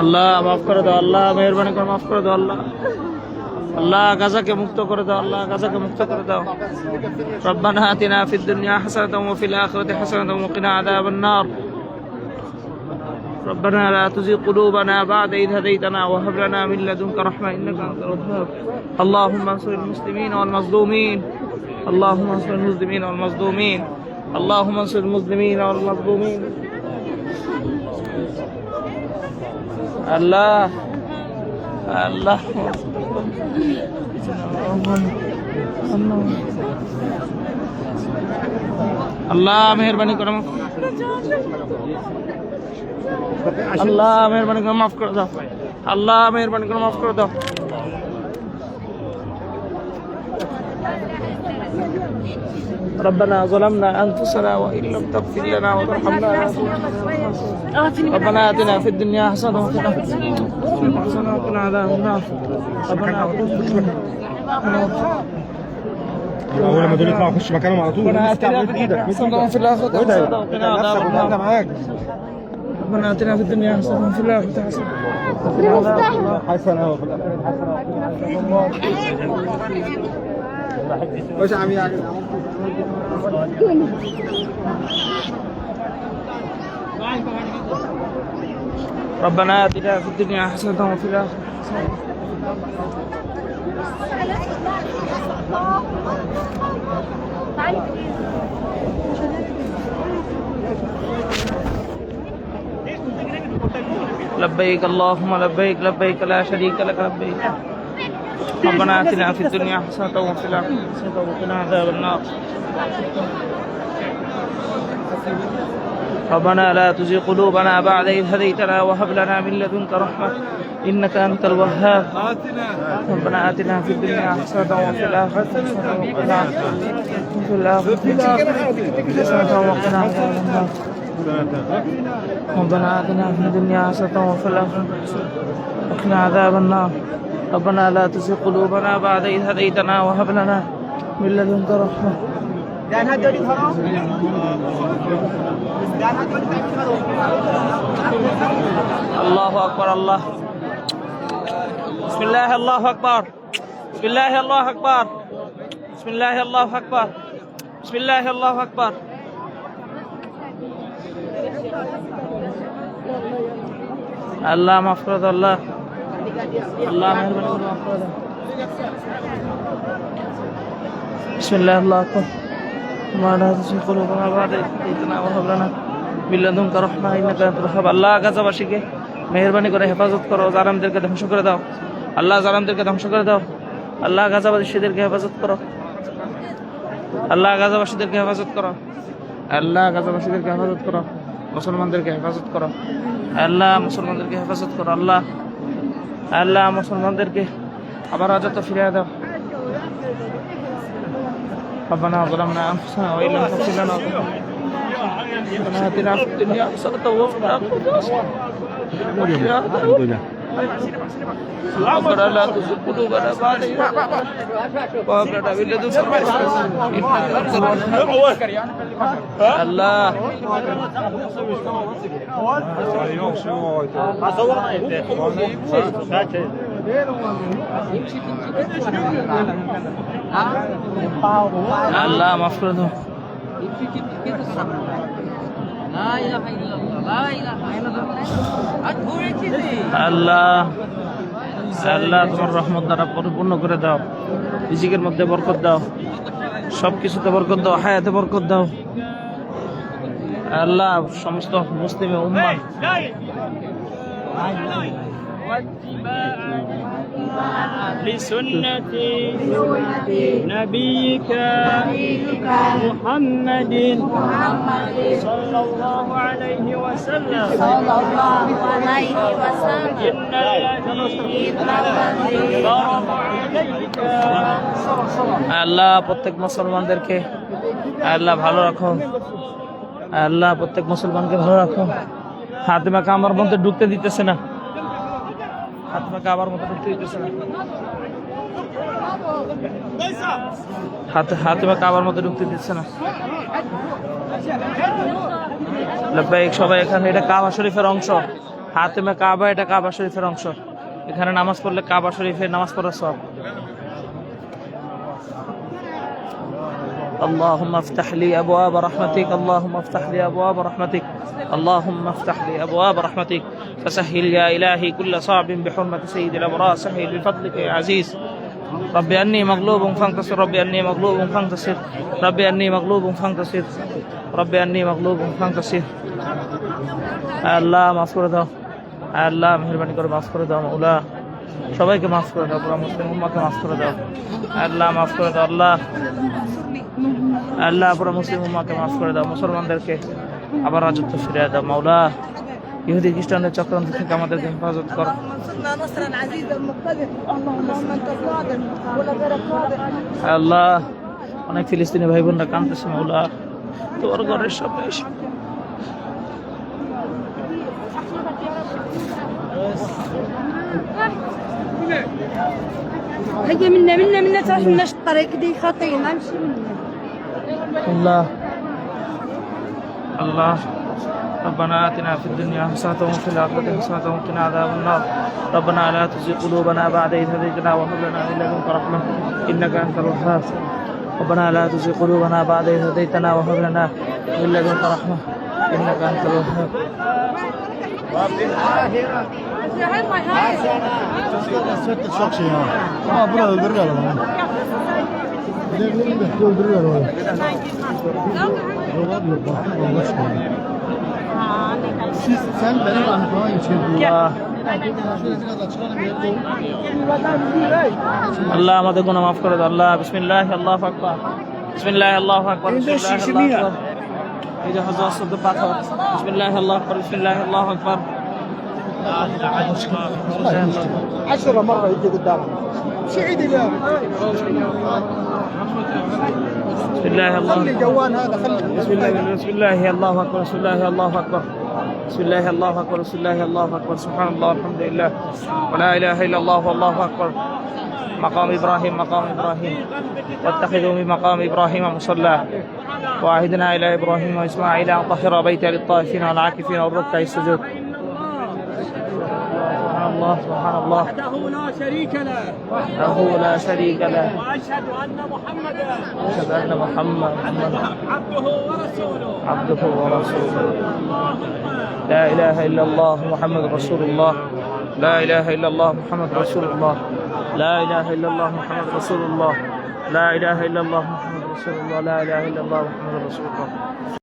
আল্লাহ মাফ করে দাও আল্লাহ মেহরবানি করে মাফ করে দাও আল্লাহ আল্লাহ গাজাকে মুক্ত করে দাও আল্লাহ গাজাকে মুক্ত করে দাও ربنا آتنا في الدنيا حسنة وفي الآخرة حسنة وقنا عذاب النار ربنا لا تزغ قلوبنا بعد إذ هديتنا وهب لنا من لدنك رحمة إنك أنت الوهاب اللهم انصر المسلمين والمظلومين اللهم انصر المسلمين والمظلومين اللهم انصر المسلمين والمظلومين আল্লাহ। আল্লাহ। আল্লাহ, মেহরবানি করো আল্লাহ, মেহরবানি করে, মাফ করে দাও। আল্লাহ, মেহরবানি করে, মাফ করে দাও। Thank you. ربنا ظلمنا أنفسنا وإن لم تغفر لنا وترحمنا ربنا آتنا في الدنيا حسنة وفي الآخرة حسنة وقنا عذاب النار. ربنا أول ما دول يطلعوا خش مكانهم على طول. ربنا آتنا في الدنيا وفي حسنة. وقنا عذاب النار. ربنا آتنا في الدنيا حسنة وفي الآخرة حسنة. وقنا عذاب النار. حسنه وش عم ربنا اتنا في الدنيا حسنة وفي حسنه لبيك اللهم لبيك لبيك لا شريك لك لبيك. ربنا اتنا في الدنيا حسنة وفي الآخرة حسنة وقنا عذاب النار. ربنا لا تزغ قلوبنا بعد إذ هديتنا وهب لنا من لدنك رحمة إنك أنت الوهاب. ربنا آتنا في الدنيا حسنة وفي الآخرة حسنة وقنا الآخرة حسنة وقنا عذاب النار. ربنا آتنا في الدنيا حسنة وفي الآخرة حسنة وقنا عذاب النار. ربنا لا تزغ قلوبنا بعد إذ هديتنا وهب لنا من لدنك رحمة. الله أكبر الله بسم الله الله أكبر بسم الله الله أكبر بسم الله الله أكبر بسم الله الله أكبر الله مفرد الله আল্লাহ আল্লাহ মেহরবানি করে মাফ করে দাও بسم الله الله أكبر ما لا تزغ قلوبنا بعد إذ هديتنا وهب لنا من لدنك رحمة إنك أنت الوهاب আল্লাহ গাজাবাসীকে মেহরবানি করে হেফাজত করো জালামদেরকে ধ্বংস করে দাও আল্লাহ জালামদেরকে ধ্বংস করে দাও আল্লাহ গাজাবাসীদেরকে হেফাজত করো আল্লাহ গাজাবাসীদেরকে হেফাজত করো আল্লাহ গাজাবাসীদেরকে হেফাজত করো মুসলমানদেরকে হেফাজত করো আল্লাহ মুসলমানদেরকে হেফাজত করো আল্লাহ আল্লাহ মুসলমানদেরকে আবার রাজত্ব ফিরিয়ে দাও ربنا ظلمنا انفسنا وان لم تغفر لنا وترحمنا ربنا اتنا في الدنيا حسنه وفي الاخره حسنه وقنا عذاب النار. ربنا لا تزغ قلوبنا بعد إذ هديتنا وهب لنا من لدنك رحمة إنك أنت الوهاب الله আল্লাহ মাফ করে দাও আল্লাহ আল্লাহ তোমার রহমত দ্বারা পরিপূর্ণ করে দাও। রিজিকের মধ্যে বরকত দাও। সব কিছুতে বরকত দাও, হায়াতে বরকত দাও। আল্লাহ, সমস্ত মুসলিমে উম্মা لسنة نبيك محمد صلى الله عليه وسلم صلى الله عليه وسلم إن الذي فرض عليك আল্লাহ প্রত্যেক মুসলমানদেরকে আল্লাহ ভালো রাখো আল্লাহ প্রত্যেক মুসলমানকে ভালো রাখো হাতিমা কামার মধ্যে ঢুকতে দিতেছে না হাতিমা আবার মতো ঢুকতে দিতেছে না। হাতে হাতে বা কাবার মধ্যে ঢুকতে দিচ্ছে না। লব্বাইক সবাই এখানে, এটা কাবা শরীফের অংশ। হাতে হাতেমে কাবা, এটা কাবা শরীফের অংশ। এখানে নামাজ পড়লে কাবা শরীফের নামাজ পড়ার সব। اللهم افتح لي ابواب رحمتك اللهم افتح لي ابواب رحمتك اللهم افتح لي ابواب رحمتك فسهل يا الهي كل صعب بحرمه سيد الابرار سهل بفضلك يا عزيز ربي اني مغلوب فانتصر ربي اني مغلوب فانتصر ربي اني مغلوب فانتصر ربي اني مغلوب فانتصر আল্লাহ মাফ করে দাও আল্লাহ মেহরবানি করে মাফ করে দাও মৌলা সবাইকে মাফ করে দাও পুরো মুসলিম উম্মাকে মাফ করে দাও আল্লাহ মাফ করে দাও আল্লাহ আল্লাহ পুরো মুসলিম উম্মাকে মাফ করে দাও মুসলমানদেরকে আবার রাজত্ব ফিরিয়ে দাও মাওলা ইহুদি খ্রিস্টানদের চক্রান্ত থেকে আমাদেরকে হেফাজত করো نصرنا نصرا عزيزا مقتدر اللهم انت قادر ولا غيرك قادر আল্লাহ অনেক ফিলিস্তিনি ভাই বোনরা কাঁদতেছে মাওলা তোমার ঘরের সবাই এসে هيجي منا منا منا تعرف منا الطريق دي خطيه ما نمشي منا الله الله ربنا آتنا في الدنيا حسنة وفي الآخرة حسنة وقنا عذاب النار ربنا لا تزغ قلوبنا بعد إذ هديتنا وهب لنا من لدنك رحمة إنك أنت الوهاب ربنا لا تزغ قلوبنا بعد إذ هديتنا وهب لنا من لدنك رحمة إنك أنت الوهاب Çok şey ha. Ama Siz, sen benim anlatmama geçirdin. আল্লাহ আল্লাহ আমাদের গুনাহ মাফ করে দাও আল্লাহ বিসমিল্লাহ আল্লাহ আকবার বিসমিল্লাহ আল্লাহ আকবার বিসমিল্লাহ আল্লাহ আকবার এই যে হযরত সদ্দ পাথর বিসমিল্লাহ আল্লাহ আকবার বিসমিল্লাহ আল্লাহ আকবার عشرة مرة يجي قدامك. شو عيد اليوم؟ بسم الله الله خلي جوان هذا خلي. بسم الله بسم الله الله أكبر بسم الله الله أكبر. بسم الله الله أكبر بسم الله الله أكبر. سبحان الله الحمد لله. ولا إله إلا الله والله أكبر. مقام إبراهيم مقام إبراهيم. واتخذوا من مقام إبراهيم مصلى. وعهدنا إلى إبراهيم وإسماعيل أن طهر بيتي للطائفين والعاكفين والركع السجود. الله سبحان الله. وحده لا شريك له. له لا شريك له. وأشهد أن محمدا. أشهد أن محمد عبده ورسوله. عبده ورسوله. لا إله إلا الله محمد رسول الله. لا إله إلا الله محمد رسول الله. لا إله إلا الله محمد رسول الله. لا إله إلا الله محمد رسول الله. لا إله إلا الله محمد رسول الله.